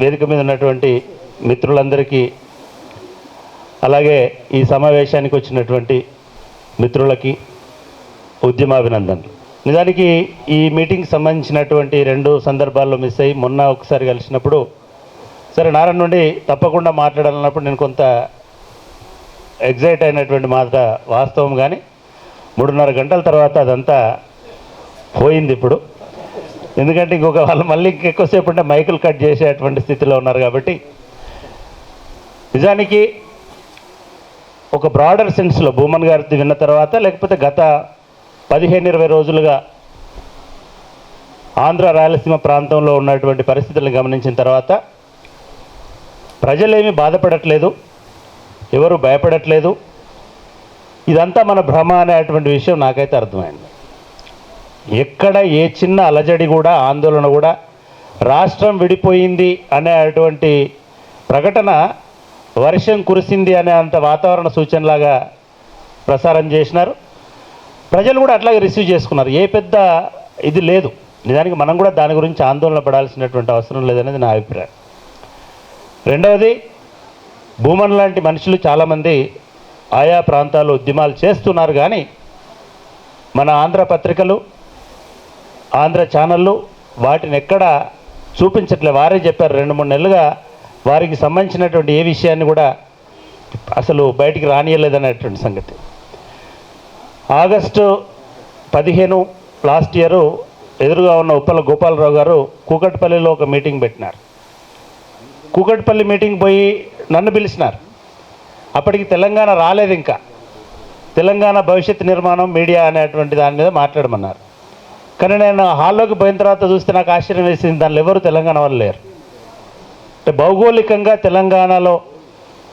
వేదిక మీద ఉన్నటువంటి మిత్రులందరికీ అలాగే ఈ సమావేశానికి వచ్చినటువంటి మిత్రులకి ఉద్యమాభినందనలు. నిజానికి ఈ మీటింగ్ సంబంధించినటువంటి రెండు సందర్భాల్లో మిస్ అయ్యి మొన్న ఒకసారి కలిసినప్పుడు సరే నారాయణ నుండి తప్పకుండా మాట్లాడాలన్నప్పుడు నేను కొంత ఎగ్జైట్ అయినటువంటి మాట వాస్తవం కానీ మూడున్నర గంటల తర్వాత అదంతా పోయింది ఇప్పుడు. ఎందుకంటే ఇంకొక వాళ్ళు మళ్ళీ ఇంకెక్కువసేపు ఉంటే మైకులు కట్ చేసేటువంటి స్థితిలో ఉన్నారు కాబట్టి నిజానికి ఒక బ్రాడర్ సెన్స్లో భూమన్ గారిది విన్న తర్వాత లేకపోతే గత పదిహేను ఇరవై రోజులుగా ఆంధ్ర రాయలసీమ ప్రాంతంలో ఉన్నటువంటి పరిస్థితులను గమనించిన తర్వాత ప్రజలేమీ బాధపడట్లేదు ఎవరు భయపడట్లేదు. ఇదంతా మన భ్రమ అనేటువంటి విషయం నాకైతే అర్థమైంది. ఎక్కడ ఏ చిన్న అలజడి కూడా ఆందోళన కూడా రాష్ట్రం విడిపోయింది అనేటువంటి ప్రకటన వర్షం కురిసింది అనే అంత వాతావరణ సూచనలాగా ప్రసారం చేసినారు. ప్రజలు కూడా అట్లాగే రిసీవ్ చేసుకున్నారు. ఏ పెద్ద ఇది లేదు. నిజానికి మనం కూడా దాని గురించి ఆందోళన పడాల్సినటువంటి అవసరం లేదనేది నా అభిప్రాయం. రెండవది భూమన్ లాంటి మనుషులు చాలామంది ఆయా ప్రాంతాల్లో ఉద్యమాలు చేస్తున్నారు కానీ మన ఆంధ్ర పత్రికలు ఆంధ్ర ఛానళ్ళు వాటిని ఎక్కడ చూపించట్లే. వారే చెప్పారు రెండు మూడు నెలలుగా వారికి సంబంధించినటువంటి ఏ విషయాన్ని కూడా అసలు బయటికి రానియలేదనేటువంటి సంగతి. ఆగస్టు పదిహేను లాస్ట్ ఇయరు ఎదురుగా ఉన్న ఉప్పల గోపాలరావు గారు కూకట్పల్లిలో ఒక మీటింగ్ పెట్టినారు. కూకట్పల్లి మీటింగ్ పోయి నన్ను పిలిచినారు. అప్పటికి తెలంగాణ రాలేదు ఇంకా. తెలంగాణ భవిష్యత్ నిర్మాణం మీడియా అనేటువంటి దాని మీద మాట్లాడమన్నారు. కానీ నేను హాల్లోకి పోయిన తర్వాత చూస్తే నాకు ఆశ్చర్యం వేసింది దానిలో ఎవరు తెలంగాణ వాళ్ళు లేరు. అంటే భౌగోళికంగా తెలంగాణలో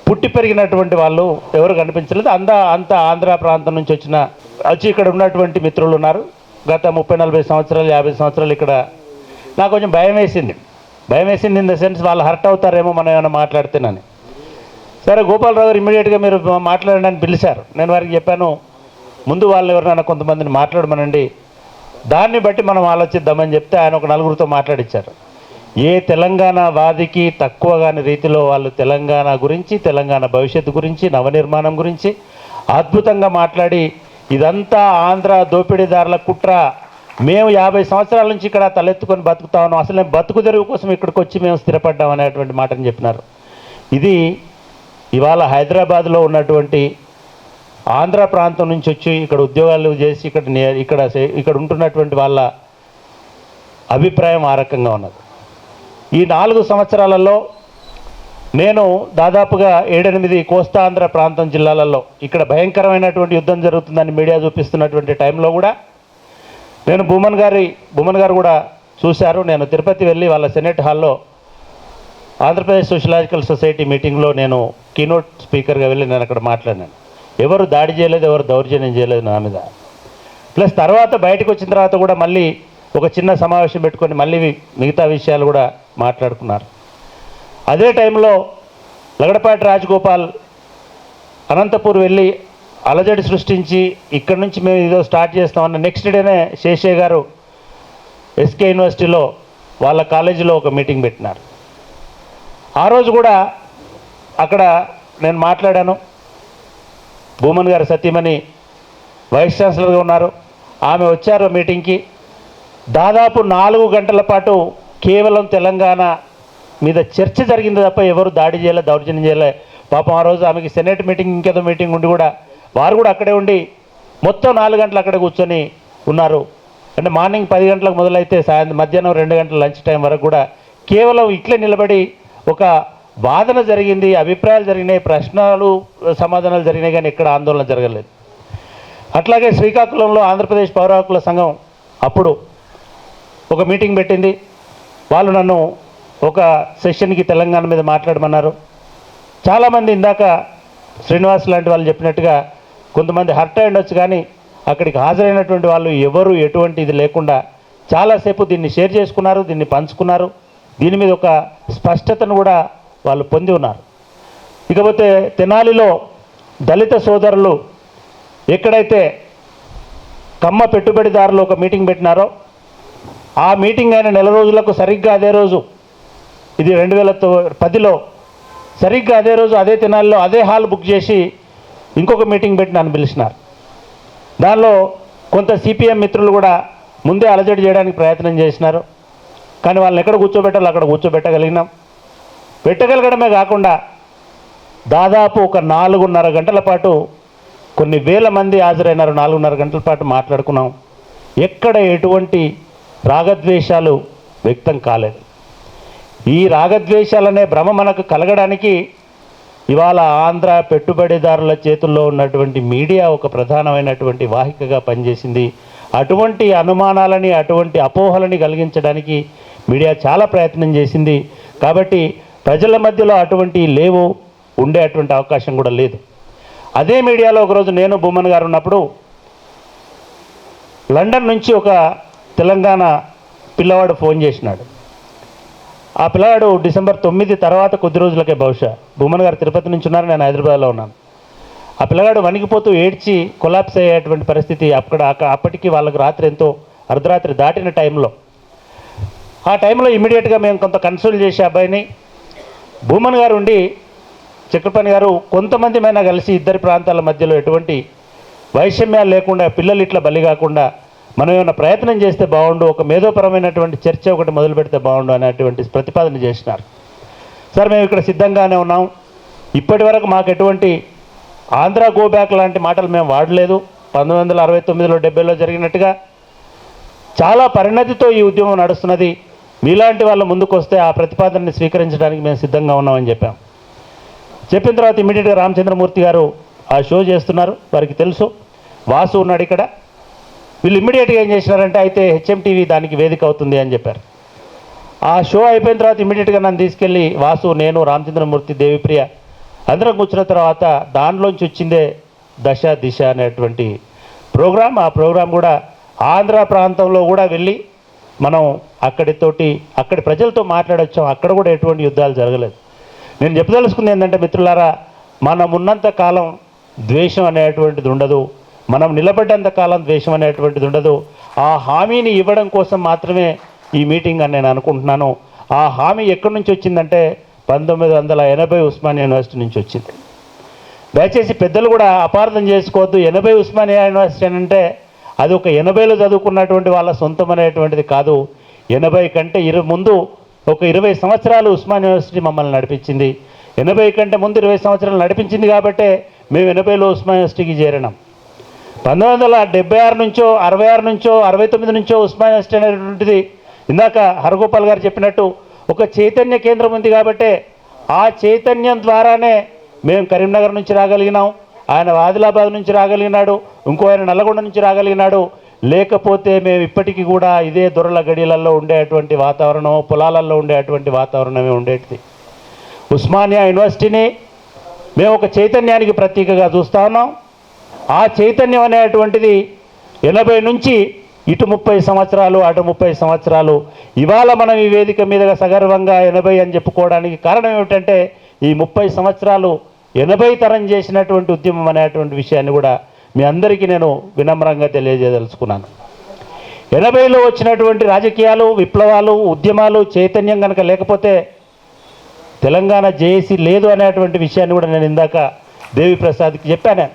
పుట్టి పెరిగినటువంటి వాళ్ళు ఎవరు కనిపించలేదు. అంద అంత ఆంధ్ర ప్రాంతం నుంచి వచ్చిన వచ్చి ఇక్కడ ఉన్నటువంటి మిత్రులు ఉన్నారు. గత ముప్పై నలభై సంవత్సరాలు యాభై సంవత్సరాలు ఇక్కడ నాకు కొంచెం భయం వేసింది. భయం వేసింది ఇన్ ద సెన్స్ వాళ్ళు హర్ట్ అవుతారేమో మనం ఏమైనా మాట్లాడితేనని. సరే గోపాలరావు గారు ఇమ్మీడియట్గా మీరు మాట్లాడండి అని పిలిచారు. నేను వారికి చెప్పాను ముందు వాళ్ళు ఎవరినైనా కొంతమందిని మాట్లాడమనండి. దాన్ని బట్టి మనం ఆలోచిద్దామని చెప్తే ఆయన ఒక నలుగురితో మాట్లాడించారు ఏ తెలంగాణ వాదికి తక్కువ కాని రీతిలో వాళ్ళు తెలంగాణ గురించి తెలంగాణ భవిష్యత్తు గురించి నవనిర్మాణం గురించి అద్భుతంగా మాట్లాడి ఇదంతా ఆంధ్ర దోపిడీదారుల కుట్ర. మేము యాభై సంవత్సరాల నుంచి ఇక్కడ తలెత్తుకొని బతుకుతా ఉన్నాం. అసలు మేము బతుకు తెరువు కోసం ఇక్కడికి వచ్చి మేము స్థిరపడ్డాం అనేటువంటి మాటని చెప్పినారు. ఇది ఇవాళ హైదరాబాద్లో ఉన్నటువంటి ఆంధ్ర ప్రాంతం నుంచి వచ్చి ఇక్కడ ఉద్యోగాలు చేసి ఇక్కడ నే- ఇక్కడ ఇక్కడ ఉంటున్నటువంటి వాళ్ళ అభిప్రాయం ఆ రకంగా ఉన్నది. ఈ నాలుగు సంవత్సరాలలో నేను దాదాపుగా ఏడెనిమిది కోస్తాంధ్ర ప్రాంతం జిల్లాలలో ఇక్కడ భయంకరమైనటువంటి యుద్ధం జరుగుతుందని మీడియా చూపిస్తున్నటువంటి టైంలో కూడా నేను భూమన్ గారి భూమన్ గారు కూడా చూశారు. నేను తిరుపతి వెళ్ళి వాళ్ళ సెనెట్ హాల్లో ఆంధ్రప్రదేశ్ సోషలాజికల్ సొసైటీ మీటింగ్లో నేను కీనోట్ స్పీకర్గా వెళ్ళి నేను అక్కడ మాట్లాడినాను ఎవరు దాడి చేయలేదు ఎవరు దౌర్జన్యం చేయలేదు నా మీద. ప్లస్ తర్వాత బయటకు వచ్చిన తర్వాత కూడా మళ్ళీ ఒక చిన్న సమావేశం పెట్టుకొని మళ్ళీ మిగతా విషయాలు కూడా మాట్లాడుకున్నారు. అదే టైంలో లగడపాటి రాజగోపాల్ అనంతపూర్ వెళ్ళి అలజడి సృష్టించి ఇక్కడ నుంచి మేము ఏదో స్టార్ట్ చేస్తామన్న నెక్స్ట్ డేనే శేషయ్య గారు ఎస్కే యూనివర్సిటీలో వాళ్ళ కాలేజీలో ఒక మీటింగ్ పెట్టినారు. ఆ రోజు కూడా అక్కడ నేను మాట్లాడాను. భూమన్ గారు సతీమణి వైస్ ఛాన్సలర్గా ఉన్నారు. ఆమె వచ్చారు మీటింగ్కి. దాదాపు నాలుగు గంటల పాటు కేవలం తెలంగాణ మీద చర్చ జరిగింది తప్ప ఎవరు దాడి చేయలే దౌర్జన్యం చేయలే. పాపం ఆ రోజు ఆమెకి సెనేట్ మీటింగ్ ఇంకేదో మీటింగ్ ఉండి కూడా వారు కూడా అక్కడే ఉండి మొత్తం నాలుగు గంటలు అక్కడే కూర్చొని ఉన్నారు. అంటే మార్నింగ్ పది గంటలకు మొదలైతే సాయంత్రం మధ్యాహ్నం రెండు గంటల లంచ్ టైం వరకు కూడా కేవలం ఇట్లే నిలబడి ఒక వాదన జరిగింది అభిప్రాయాలు జరిగినాయి ప్రశ్నలు సమాధానాలు జరిగినాయి కానీ ఎక్కడ ఆందోళన జరగలేదు. అట్లాగే శ్రీకాకుళంలో ఆంధ్రప్రదేశ్ పౌర హక్కుల సంఘం అప్పుడు ఒక మీటింగ్ పెట్టింది. వాళ్ళు నన్ను ఒక సెషన్కి తెలంగాణ మీద మాట్లాడమన్నారు. చాలామంది ఇందాక శ్రీనివాస్ లాంటి వాళ్ళు చెప్పినట్టుగా కొంతమంది హర్ట్ అయి ఉండొచ్చు కానీ అక్కడికి హాజరైనటువంటి వాళ్ళు ఎవరు ఎటువంటి ఇది లేకుండా చాలాసేపు దీన్ని షేర్ చేసుకున్నారు దీన్ని పంచుకున్నారు. దీని మీద ఒక స్పష్టతను కూడా వాళ్ళు పొంది ఉన్నారు. ఇకపోతే తెనాలిలో దళిత సోదరులు ఎక్కడైతే కమ్మ పెట్టుబడిదారులు ఒక మీటింగ్ పెట్టినారో ఆ మీటింగ్ అయిన నెల రోజులకు సరిగ్గా అదే రోజు ఇది రెండు వేల పదిలో సరిగ్గా అదే రోజు అదే తినాల్లో అదే హాల్ బుక్ చేసి ఇంకొక మీటింగ్ పెట్టి నన్ను పిలిచినారు. దానిలో కొంత సిపిఎం మిత్రులు కూడా ముందే అలజడి చేయడానికి ప్రయత్నం చేసినారు. కానీ వాళ్ళని ఎక్కడ కూర్చోబెట్టాలో అక్కడ కూర్చోబెట్టగలిగినాం. పెట్టగలగడమే కాకుండా దాదాపు ఒక నాలుగున్నర గంటల పాటు కొన్ని వేల మంది హాజరైనారు. నాలుగున్నర గంటల పాటు మాట్లాడుకున్నాం. ఎక్కడ ఎటువంటి రాగద్వేషాలు వ్యక్తం కాలేదు. ఈ రాగద్వేషాలనే భ్రమ మనకు కలగడానికి ఇవాళ ఆంధ్ర పెట్టుబడిదారుల చేతుల్లో ఉన్నటువంటి మీడియా ఒక ప్రధానమైనటువంటి వాహికగా పనిచేసింది. అటువంటి అనుమానాలని అటువంటి అపోహలని కలిగించడానికి మీడియా చాలా ప్రయత్నం చేసింది. కాబట్టి ప్రజల మధ్యలో అటువంటి లేవు ఉండే అటువంటి అవకాశం కూడా లేదు. అదే మీడియాలో ఒకరోజు నేను బొమ్మన్ గారు ఉన్నప్పుడు లండన్ నుంచి ఒక తెలంగాణ పిల్లవాడు ఫోన్ చేసినాడు. ఆ పిల్లవాడు డిసెంబర్ తొమ్మిది తర్వాత కొద్ది రోజులకే బహుశా భూమన్ గారు తిరుపతి నుంచి ఉన్నారు నేను హైదరాబాద్లో ఉన్నాను. ఆ పిల్లగాడు వణికిపోతూ ఏడ్చి కొలాప్స్ అయ్యేటువంటి పరిస్థితి అక్కడ అప్పటికి వాళ్ళకు రాత్రి ఎంతో అర్ధరాత్రి దాటిన టైంలో. ఆ టైంలో ఇమీడియట్గా మేము కొంత కన్సల్ట్ చేసే అబ్బాయిని భూమన్ గారు ఉండి చక్రపాణి గారు కొంతమంది మైనా కలిసి ఇద్దరి ప్రాంతాల మధ్యలో ఎటువంటి వైషమ్యాలు లేకుండా పిల్లలు ఇట్లా బలి కాకుండా మనం ఏమైనా ప్రయత్నం చేస్తే బాగుండు ఒక మేధోపరమైనటువంటి చర్చ ఒకటి మొదలు పెడితే బాగుండు అనేటువంటి ప్రతిపాదన చేసినారు. సార్ మేము ఇక్కడ సిద్ధంగానే ఉన్నాం. ఇప్పటి వరకు మాకు ఎటువంటి ఆంధ్ర గోబ్యాక్ లాంటి మాటలు మేము వాడలేదు. పంతొమ్మిది వందల అరవై తొమ్మిదిలో డెబ్బైలో జరిగినట్టుగా చాలా పరిణతితో ఈ ఉద్యమం నడుస్తున్నది. మీలాంటి వాళ్ళు ముందుకు వస్తే ఆ ప్రతిపాదనని స్వీకరించడానికి మేము సిద్ధంగా ఉన్నామని చెప్పాం. చెప్పిన తర్వాత ఇమీడియట్గా రామచంద్రమూర్తి గారు ఆ షో చేస్తున్నారు. వారికి తెలుసు. వాసు ఉన్నాడు ఇక్కడ. వీళ్ళు ఇమ్మీడియట్గా ఏం చేసినారంటే అయితే హెచ్ఎం టీవీ దానికి వేదిక అవుతుంది అని చెప్పారు. ఆ షో అయిపోయిన తర్వాత ఇమ్మీడియట్గా నన్ను తీసుకెళ్ళి వాసు నేను రామచంద్రమూర్తి దేవిప్రియ అందరం కూర్చున్న తర్వాత దానిలోంచి వచ్చిందే దశ దిశ అనేటువంటి ప్రోగ్రాం. ఆ ప్రోగ్రాం కూడా ఆంధ్ర ప్రాంతంలో కూడా వెళ్ళి మనం అక్కడితోటి అక్కడి ప్రజలతో మాట్లాడొచ్చాం అక్కడ కూడా ఎటువంటి యుద్ధాలు జరగలేదు. నేను చెప్పదలుచుకుంది ఏంటంటే మిత్రులారా మనం ఉన్నంత కాలం ద్వేషం అనేటువంటిది ఉండదు. మనం నిలబడ్డంత కాలం ద్వేషం అనేటువంటిది ఉండదు. ఆ హామీని ఇవ్వడం కోసం మాత్రమే ఈ మీటింగ్ అని నేను అనుకుంటున్నాను. ఆ హామీ ఎక్కడి నుంచి వచ్చిందంటే పంతొమ్మిది వందల ఎనభై ఉస్మానియా యూనివర్సిటీ నుంచి వచ్చింది. దయచేసి పెద్దలు కూడా అపార్థం చేసుకోవద్దు. ఎనభై ఉస్మానియా యూనివర్సిటీ అని అంటే అది ఒక ఎనభైలో చదువుకున్నటువంటి వాళ్ళ సొంతం అనేటువంటిది కాదు. ఎనభై కంటే ఇరు ముందు ఒక ఇరవై సంవత్సరాలు ఉస్మాన్ యూనివర్సిటీ మమ్మల్ని నడిపించింది. ఎనభై కంటే ముందు ఇరవై సంవత్సరాలు నడిపించింది కాబట్టే మేము ఎనభైలో ఉస్మాన్ యూనివర్సిటీకి చేరినాం. పంతొమ్మిది వందల డెబ్బై ఆరు నుంచో అరవై ఆరు నుంచో అరవై తొమ్మిది నుంచో ఉస్మాన్ యూనివర్సిటీ అనేటువంటిది ఇందాక హరగోపాల్ గారు చెప్పినట్టు ఒక చైతన్య కేంద్రం ఉంది కాబట్టే ఆ చైతన్యం ద్వారానే మేము కరీంనగర్ నుంచి రాగలిగినాం. ఆయన ఆదిలాబాద్ నుంచి రాగలిగినాడు ఇంకో ఆయన నల్లగొండ నుంచి రాగలిగినాడు. లేకపోతే మేము ఇప్పటికీ కూడా ఇదే దొరల గడియలలో ఉండేటువంటి వాతావరణం పొలాలలో ఉండేటువంటి వాతావరణమే ఉండేటిది. ఉస్మానియా యూనివర్సిటీని మేము ఒక చైతన్యానికి ప్రతీకగా చూస్తా ఉన్నాం. ఆ చైతన్యం అనేటువంటిది ఎనభై నుంచి ఇటు ముప్పై సంవత్సరాలు అటు ముప్పై సంవత్సరాలు. ఇవాళ మనం ఈ వేదిక మీదుగా సగర్వంగా ఎనభై అని చెప్పుకోవడానికి కారణం ఏమిటంటే ఈ ముప్పై సంవత్సరాలు ఎనభై తరం చేసినటువంటి ఉద్యమం అనేటువంటి విషయాన్ని కూడా మీ అందరికీ నేను వినమ్రంగా తెలియజేయదలుచుకున్నాను. ఎనభైలో వచ్చినటువంటి రాజకీయాలు విప్లవాలు ఉద్యమాలు చైతన్యం కనుక లేకపోతే తెలంగాణ జేఏసీ లేదు అనేటువంటి విషయాన్ని కూడా నేను ఇందాక దేవి ప్రసాద్కి చెప్పాను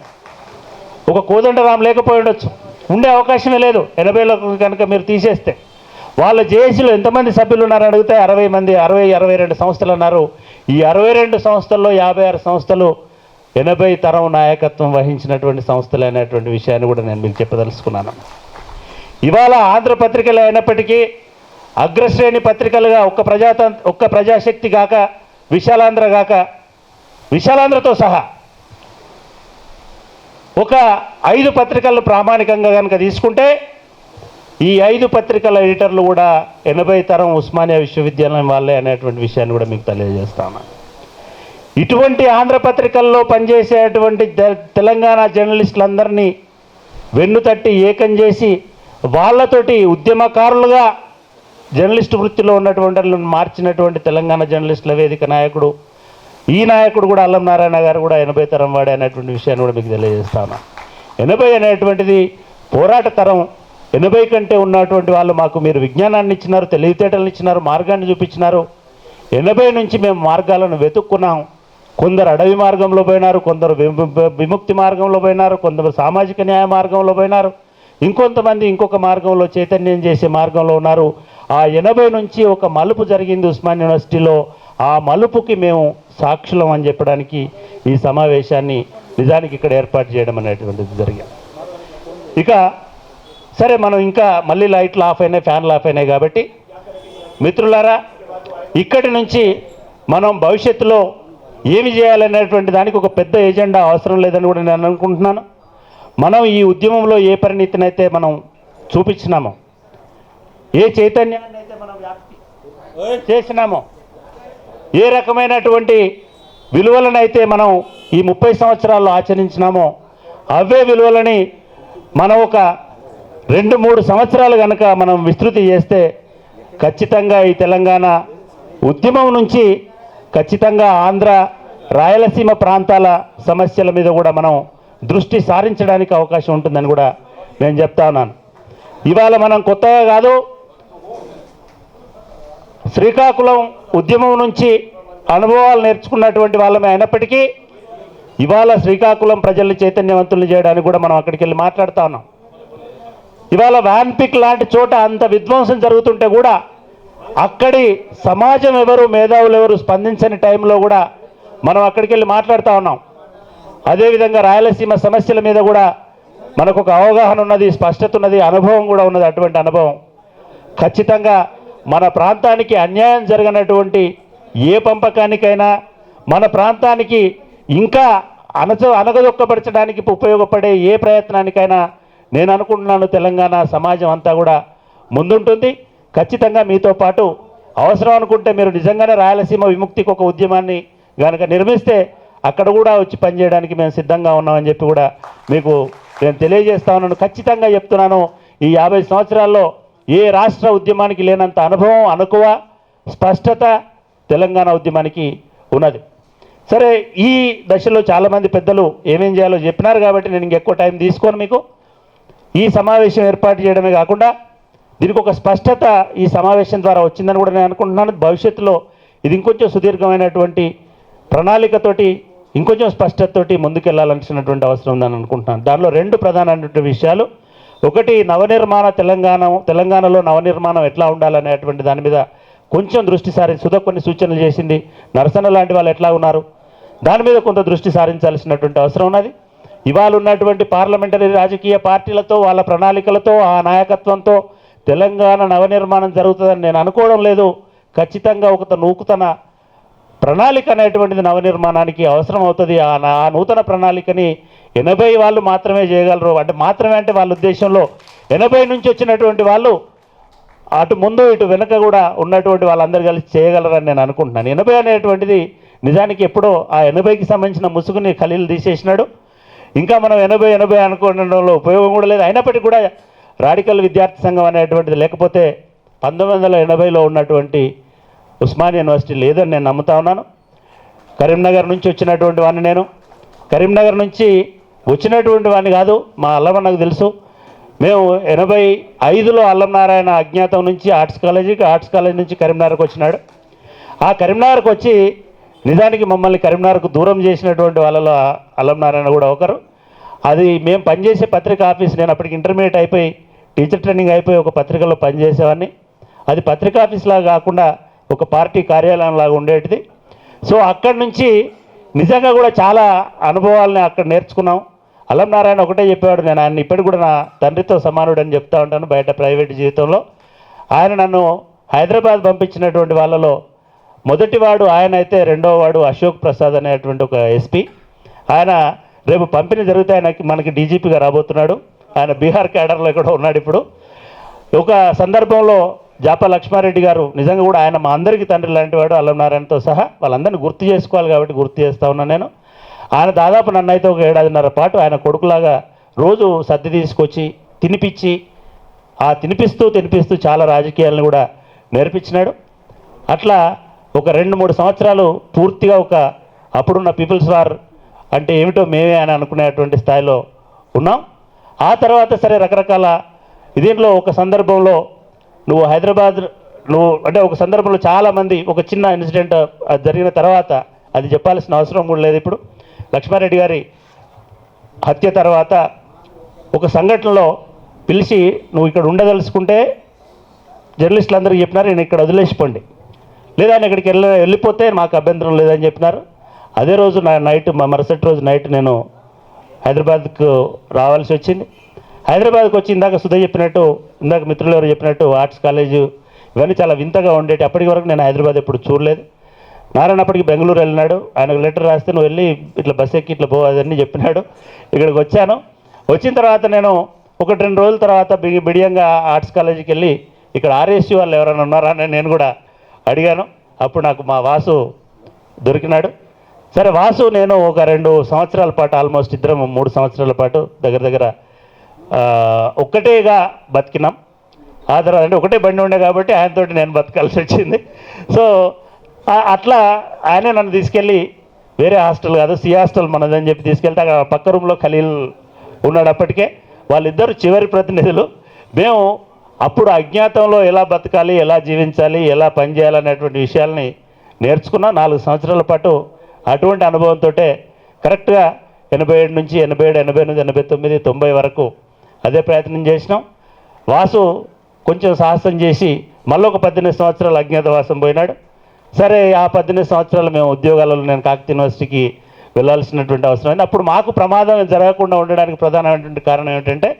ఒక కోదండరాం లేకపోయి ఉండొచ్చు. ఉండే అవకాశమే లేదు. ఎనభైలో కనుక మీరు తీసేస్తే. వాళ్ళ జేఏసీలో ఎంతమంది సభ్యులు ఉన్నారని అడిగితే అరవై మంది అరవై అరవై రెండు సంస్థలు ఉన్నారు ఈ అరవై రెండు సంస్థల్లో యాభై ఆరు సంస్థలు ఎనభై తరం నాయకత్వం వహించినటువంటి సంస్థలు అనేటువంటి విషయాన్ని కూడా నేను మీకు చెప్పదలుచుకున్నాను. ఇవాళ ఆంధ్రపత్రికలు అయినప్పటికీ అగ్రశ్రేణి పత్రికలుగా ఒక్క ప్రజాతంత్ర ఒక్క ప్రజాశక్తి కాక విశాలాంధ్ర కాక విశాలాంధ్రతో సహా ఒక ఐదు పత్రికలు ప్రామాణికంగా కనుక తీసుకుంటే ఈ ఐదు పత్రికల ఎడిటర్లు కూడా ఎనభై తరం ఉస్మానియా విశ్వవిద్యాలయం వాళ్ళే అనేటువంటి విషయాన్ని కూడా మీకు తెలియజేస్తాను ఇటువంటి ఆంధ్ర పత్రికల్లో పనిచేసేటువంటి తెలంగాణ జర్నలిస్టులందరినీ వెన్ను తట్టి ఏకం చేసి వాళ్ళతోటి ఉద్యమకారులుగా జర్నలిస్టు వృత్తిలో ఉన్నటువంటి మార్చినటువంటి తెలంగాణ జర్నలిస్టుల వేదిక నాయకుడు ఈ నాయకుడు కూడా అల్లం నారాయణ గారు కూడా ఎనభై తరం వాడే అనేటువంటి విషయాన్ని కూడా మీకు తెలియజేస్తాను ఎనభై అనేటువంటిది పోరాట తరం ఎనభై కంటే ఉన్నటువంటి వాళ్ళు మాకు మీరు విజ్ఞానాన్ని ఇచ్చినారు తెలివితేటలను ఇచ్చినారు మార్గాన్ని చూపించినారు. ఎనభై నుంచి మేము మార్గాలను వెతుక్కున్నాం. కొందరు అడవి మార్గంలో పోయినారు కొందరు విముక్తి మార్గంలో పోయినారు కొందరు సామాజిక న్యాయ మార్గంలో పోయినారు. ఇంకొంతమంది ఇంకొక మార్గంలో చైతన్యం చేసే మార్గంలో ఉన్నారు. ఆ ఎనభై నుంచి ఒక మలుపు జరిగింది ఉస్మాన్ యూనివర్సిటీలో. ఆ మలుపుకి మేము సాక్షులం అని చెప్పడానికి ఈ సమావేశాన్ని నిజానికి ఇక్కడ ఏర్పాటు చేయడం అనేటువంటిది జరిగింది. ఇక సరే మనం ఇంకా మళ్ళీ లైట్లు ఆఫ్ అయినాయి ఫ్యాన్లు ఆఫ్ అయినాయి కాబట్టి. మిత్రులారా ఇక్కడి నుంచి మనం భవిష్యత్తులో ఏమి చేయాలనేటువంటి దానికి ఒక పెద్ద ఎజెండా అవసరం లేదని కూడా నేను అనుకుంటున్నాను. మనం ఈ ఉద్యమంలో ఏ పరిణితినైతే మనం చూపించినామో ఏ చైతన్యాన్ని అయితే మనం వ్యాప్తి చేసినామో ఏ రకమైనటువంటి విలువలనైతే మనం ఈ ముప్పై సంవత్సరాల్లో ఆచరించినామో అవే విలువలని మనం ఒక రెండు మూడు సంవత్సరాలు కనుక మనం విస్తృతి చేస్తే ఖచ్చితంగా ఈ తెలంగాణ ఉద్యమం నుంచి ఖచ్చితంగా ఆంధ్ర రాయలసీమ ప్రాంతాల సమస్యల మీద కూడా మనం దృష్టి సారించడానికి అవకాశం ఉంటుందని కూడా నేను చెప్తా ఉన్నాను. ఇవాళ మనం కొత్తగా కాదు శ్రీకాకుళం ఉద్యమం నుంచి అనుభవాలు నేర్చుకున్నటువంటి వాళ్ళమే అయినప్పటికీ ఇవాళ శ్రీకాకుళం ప్రజల్ని చైతన్యవంతులు చేయడానికి కూడా మనం అక్కడికి వెళ్ళి మాట్లాడుతా ఉన్నాం. ఇవాళ వ్యాన్ పిక్ లాంటి చోట అంత విధ్వంసం జరుగుతుంటే కూడా అక్కడి సమాజం ఎవరు మేధావులు ఎవరు స్పందించని టైంలో కూడా మనం అక్కడికి వెళ్ళి మాట్లాడుతూ ఉన్నాం. అదేవిధంగా రాయలసీమ సమస్యల మీద కూడా మనకు ఒక అవగాహన ఉన్నది స్పష్టత ఉన్నది అనుభవం కూడా ఉన్నది అటువంటి అనుభవం. ఖచ్చితంగా మన ప్రాంతానికి అన్యాయం జరగనటువంటి ఏ పంపకానికైనా మన ప్రాంతానికి ఇంకా అనచ అనగదొక్కపరచడానికి ఉపయోగపడే ఏ ప్రయత్నానికైనా నేను అనుకుంటున్నాను తెలంగాణ సమాజం అంతా కూడా ముందుంటుంది. ఖచ్చితంగా మీతో పాటు అవసరం అనుకుంటే మీరు నిజంగానే రాయలసీమ విముక్తికి ఒక ఉద్యమాన్ని కనుక నిర్మిస్తే అక్కడ కూడా వచ్చి పనిచేయడానికి మేము సిద్ధంగా ఉన్నామని చెప్పి కూడా మీకు నేను తెలియజేస్తా ఉన్నాను. ఖచ్చితంగా చెప్తున్నాను ఈ యాభై సంవత్సరాల్లో ఏ రాష్ట్ర ఉద్యమానికి లేనంత అనుభవం అనుకువ స్పష్టత తెలంగాణ ఉద్యమానికి ఉన్నది. సరే ఈ దశలో చాలామంది పెద్దలు ఏమేం చేయాలో చెప్పినారు కాబట్టి నేను ఇంకెక్కువ టైం తీసుకోను మీకు. ఈ సమావేశం ఏర్పాటు చేయడమే కాకుండా దీనికి ఒక స్పష్టత ఈ సమావేశం ద్వారా వచ్చిందని కూడా నేను అనుకుంటున్నాను. భవిష్యత్తులో ఇది ఇంకొంచెం సుదీర్ఘమైనటువంటి ప్రణాళికతోటి ఇంకొంచెం స్పష్టతతోటి ముందుకెళ్ళాల్సినటువంటి అవసరం ఉందని అనుకుంటున్నాను. దానిలో రెండు ప్రధానమైనటువంటి విషయాలు. ఒకటి నవనిర్మాణ తెలంగాణ తెలంగాణలో నవనిర్మాణం ఎట్లా ఉండాలనేటువంటి దాని మీద కొంచెం దృష్టి సారించి సుధ కొన్ని సూచనలు చేసింది. నరసన లాంటి వాళ్ళు ఎట్లా ఉన్నారు? దాని మీద కొంత దృష్టి సారించాల్సినటువంటి అవసరం ఉన్నది. ఇవాళ ఉన్నటువంటి పార్లమెంటరీ రాజకీయ పార్టీలతో వాళ్ళ ప్రణాళికలతో ఆ నాయకత్వంతో తెలంగాణ నవనిర్మాణం జరుగుతుందని నేను అనుకోవడం లేదు. ఖచ్చితంగా ఒక నూతన ప్రణాళిక అనేటువంటిది నవనిర్మాణానికి అవసరం అవుతుంది. ఆ నా- ఆ నూతన ప్రణాళికని ఎనభై వాళ్ళు మాత్రమే చేయగలరు. అంటే మాత్రమే అంటే వాళ్ళ ఉద్దేశంలో ఎనభై నుంచి వచ్చినటువంటి వాళ్ళు అటు ముందు ఇటు వెనుక కూడా ఉన్నటువంటి వాళ్ళందరూ కలిసి చేయగలరని నేను అనుకుంటున్నాను. ఎనభై అనేటువంటిది నిజానికి ఎప్పుడో ఆ ఎనభైకి సంబంధించిన ముసుగుని ఖలీలు తీసేసినాడు. ఇంకా మనం ఎనభై ఎనభై అనుకోవడంలో ఉపయోగం కూడా లేదు. అయినప్పటికీ కూడా రాడికల్ విద్యార్థి సంఘం అనేటువంటిది లేకపోతే పంతొమ్మిది వందల ఎనభైలో ఉన్నటువంటి ఉస్మాన్ యూనివర్సిటీ లేదని నేను నమ్ముతా ఉన్నాను. కరీంనగర్ నుంచి వచ్చినటువంటి వాడిని నేను. కరీంనగర్ నుంచి వచ్చినటువంటి వాడిని కాదు మా అల్లమన్నకు తెలుసు. మేము ఎనభై ఐదులో అల్లం నారాయణ అజ్ఞాతం నుంచి ఆర్ట్స్ కాలేజీకి ఆర్ట్స్ కాలేజ్ నుంచి కరీంనగర్కి వచ్చినాడు. ఆ కరీంనగర్కి వచ్చి నిజానికి మమ్మల్ని కరీంనగర్కు దూరం చేసినటువంటి వాళ్ళలో ఆ అల్లం నారాయణ కూడా ఒకరు. అది మేము పనిచేసే పత్రిక ఆఫీస్ నేను అప్పటికి ఇంటర్మీడియట్ అయిపోయి టీచర్ ట్రైనింగ్ అయిపోయి ఒక పత్రికలో పనిచేసేవాడిని. అది పత్రిక ఆఫీస్ లాగా కాకుండా ఒక పార్టీ కార్యాలయం లాగా ఉండేటిది. సో అక్కడి నుంచి నిజంగా కూడా చాలా అనుభవాలని అక్కడ నేర్చుకున్నాం. అల్లం నారాయణ ఒకటే చెప్పేవాడు నేను ఆయన ఇప్పటికి కూడా నా తండ్రితో సమానుడు అని చెప్తా ఉంటాను బయట ప్రైవేట్ జీవితంలో. ఆయన నన్ను హైదరాబాద్ పంపించినటువంటి వాళ్ళలో మొదటివాడు ఆయన అయితే రెండో వాడు అశోక్ ప్రసాద్ అనేటువంటి ఒక ఎస్పీ ఆయన రేపు పంపిణీ జరిగితే ఆయనకి మనకి డీజీపీగా రాబోతున్నాడు. ఆయన బీహార్ క్యాడర్లో కూడా ఉన్నాడు ఇప్పుడు. ఒక సందర్భంలో జాప లక్ష్మారెడ్డి గారు నిజంగా కూడా ఆయన మా అందరికీ తండ్రి లాంటి వాడు అల్లం నారాయణతో సహా వాళ్ళందరినీ గుర్తు చేసుకోవాలి కాబట్టి గుర్తు చేస్తా ఉన్నాను నేను. ఆయన దాదాపు నన్ను అయితే ఒక ఏడాదిన్నర పాటు ఆయన కొడుకులాగా రోజు సర్ది తీసుకొచ్చి తినిపించి ఆ తినిపిస్తూ తినిపిస్తూ చాలా రాజకీయాలను కూడా నేర్పించినాడు. అట్లా ఒక రెండు మూడు సంవత్సరాలు పూర్తిగా ఒక అప్పుడున్న పీపుల్స్ వార్ అంటే ఏమిటో మేమే అని అనుకునేటువంటి స్థాయిలో ఉన్నాం. ఆ తర్వాత సరే రకరకాల దీంట్లో ఒక సందర్భంలో నువ్వు హైదరాబాద్ నువ్వు అంటే ఒక సందర్భంలో చాలామంది ఒక చిన్న ఇన్సిడెంట్ అది జరిగిన తర్వాత అది చెప్పాల్సిన అవసరం కూడా లేదు ఇప్పుడు. లక్ష్మారెడ్డి గారి హత్య తర్వాత ఒక సంఘటనలో పిలిచి నువ్వు ఇక్కడ ఉండదలుచుకుంటే జర్నలిస్టులందరికీ చెప్పినారు నేను ఇక్కడ వదిలేసిపోండి. లేదా ఆయన ఇక్కడికి వెళ్ళ వెళ్ళిపోతే మాకు అభ్యంతరం లేదని చెప్పినారు. అదే రోజు నా నైట్ మా మరుసటి రోజు నైట్ నేను హైదరాబాద్కు రావాల్సి వచ్చింది. హైదరాబాద్కి వచ్చి ఇందాక సుధ చెప్పినట్టు ఇందాక మిత్రులు ఎవరు చెప్పినట్టు ఆర్ట్స్ కాలేజు ఇవన్నీ చాలా వింతగా ఉండేటి. అప్పటి వరకు నేను హైదరాబాద్ ఎప్పుడు చూడలేదు. నారాయణ అప్పటికి బెంగళూరు వెళ్ళినాడు. ఆయనకు లెటర్ రాస్తే నువ్వు వెళ్ళి ఇట్లా బస్ ఎక్కి ఇట్లా పో చెప్పినాడు. ఇక్కడికి వచ్చాను. వచ్చిన తర్వాత నేను ఒకటి రెండు రోజుల తర్వాత బి బిడియంగా ఆర్ట్స్ కాలేజీకి వెళ్ళి ఇక్కడ ఆర్ఎస్సీ వాళ్ళు ఎవరైనా ఉన్నారా అని నేను కూడా అడిగాను. అప్పుడు నాకు మా వాసు దొరికినాడు. సరే వాసు నేను ఒక రెండు సంవత్సరాల పాటు ఆల్మోస్ట్ ఇద్దరం మూడు సంవత్సరాల పాటు దగ్గర దగ్గర ఒక్కటేగా బతికినాం. ఆ తర్వాత అంటే ఒకటే బండి ఉండే కాబట్టి ఆయనతో నేను బతకాల్సి వచ్చింది. సో అట్లా ఆయనే నన్ను తీసుకెళ్ళి వేరే హాస్టల్ కాదు సి హాస్టల్ మనదని చెప్పి తీసుకెళ్తే అక్కడ పక్క రూమ్లో ఖలీల్ ఉన్నాడు అప్పటికే. వాళ్ళిద్దరు చివరి ప్రతినిధులు. మేము అప్పుడు అజ్ఞాతంలో ఎలా బతకాలి ఎలా జీవించాలి ఎలా పనిచేయాలనేటువంటి విషయాల్ని నేర్చుకున్న నాలుగు సంవత్సరాల పాటు అటువంటి అనుభవంతో కరెక్ట్గా ఎనభై ఏడు నుంచి ఎనభై ఏడు ఎనభై ఎనిమిది ఎనభై తొమ్మిది తొంభై వరకు అదే ప్రయత్నం చేసినాం. వాసు కొంచెం సాహసం చేసి మళ్ళీ ఒక పద్దెనిమిది సంవత్సరాలు అజ్ఞాతవాసం పోయినాడు. సరే ఆ పద్దెనిమిది సంవత్సరాలు మేము ఉద్యోగాలలో నేను కాకతీయ యూనివర్సిటీకి వెళ్ళాల్సినటువంటి అవసరం అయింది. అప్పుడు మాకు ప్రమాదం జరగకుండా ఉండడానికి ప్రధానమైనటువంటి కారణం ఏంటంటే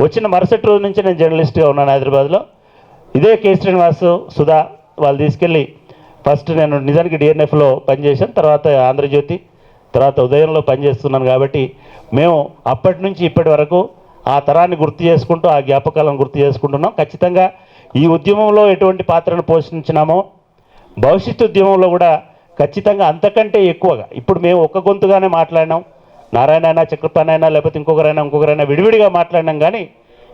వచ్చిన మరుసటి రోజు నుంచి నేను జర్నలిస్ట్గా ఉన్నాను హైదరాబాద్లో. ఇదే కె శ్రీనివాస్ సుధా వాళ్ళు తీసుకెళ్ళి ఫస్ట్ నేను నిజానికి డిఎన్ఎఫ్లో పనిచేశాను తర్వాత ఆంధ్రజ్యోతి తర్వాత ఉదయంలో పనిచేస్తున్నాను కాబట్టి మేము అప్పటి నుంచి ఇప్పటి వరకు ఆ తరాన్ని గుర్తు చేసుకుంటూ ఆ జ్ఞాపకాలను గుర్తు చేసుకుంటున్నాం. ఖచ్చితంగా ఈ ఉద్యమంలో ఎటువంటి పాత్రను పోషించినామో భవిష్యత్తు ఉద్యమంలో కూడా ఖచ్చితంగా అంతకంటే ఎక్కువగా ఇప్పుడు మేము ఒక్క గొంతుగానే మాట్లాడినాం. నారాయణ అయినా చక్రపాణి లేకపోతే ఇంకొకరైనా ఇంకొకరైనా విడివిడిగా మాట్లాడినాం కానీ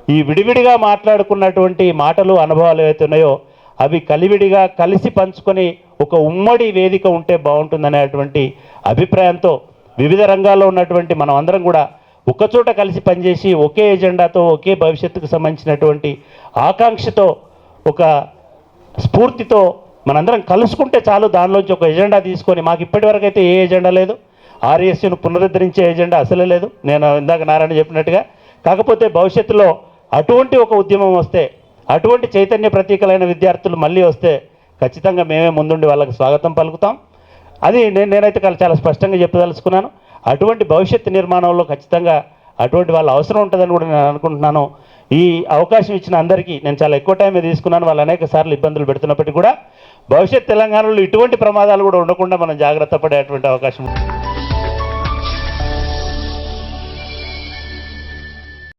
ఈ విడివిడిగా మాట్లాడుకున్నటువంటి మాటలు అనుభవాలు ఏవైతే ఉన్నాయో అవి కలివిడిగా కలిసి పంచుకొని ఒక ఉమ్మడి వేదిక ఉంటే బాగుంటుందనేటువంటి అభిప్రాయంతో వివిధ రంగాల్లో ఉన్నటువంటి మనం అందరం కూడా ఒకచోట కలిసి పనిచేసి ఒకే ఎజెండాతో ఒకే భవిష్యత్తుకు సంబంధించినటువంటి ఆకాంక్షతో ఒక స్ఫూర్తితో మనందరం కలుసుకుంటే చాలు దానిలోంచి ఒక ఎజెండా తీసుకొని మాకు ఇప్పటివరకు అయితే ఏ ఎజెండా లేదు. ఆర్ఎస్యూను పునరుద్ధరించే ఎజెండా అసలు లేదు. నేను ఇందాక నారాయణ చెప్పినట్టుగా. కాకపోతే భవిష్యత్తులో అటువంటి ఒక ఉద్యమం వస్తే అటువంటి చైతన్య ప్రతీకలైన విద్యార్థులు మళ్ళీ వస్తే ఖచ్చితంగా మేమే ముందుండి వాళ్ళకి స్వాగతం పలుకుతాం. అది నేను నేనైతే చాలా- చాలా స్పష్టంగా చెప్పదలుచుకున్నాను. అటువంటి భవిష్యత్తు నిర్మాణంలో ఖచ్చితంగా అటువంటి వాళ్ళ అవసరం ఉంటుందని కూడా నేను అనుకుంటున్నాను. ఈ అవకాశం ఇచ్చిన అందరికీ నేను చాలా ఎక్కువ టైం తీసుకున్నాను. వాళ్ళు అనేక సార్లు ఇబ్బందులు పెడుతున్నప్పటికీ కూడా భవిష్యత్ తెలంగాణలో ఇటువంటి ప్రమాదాలు కూడా ఉండకుండా మనం జాగ్రత్త పడేటువంటి అవకాశం ఉంది.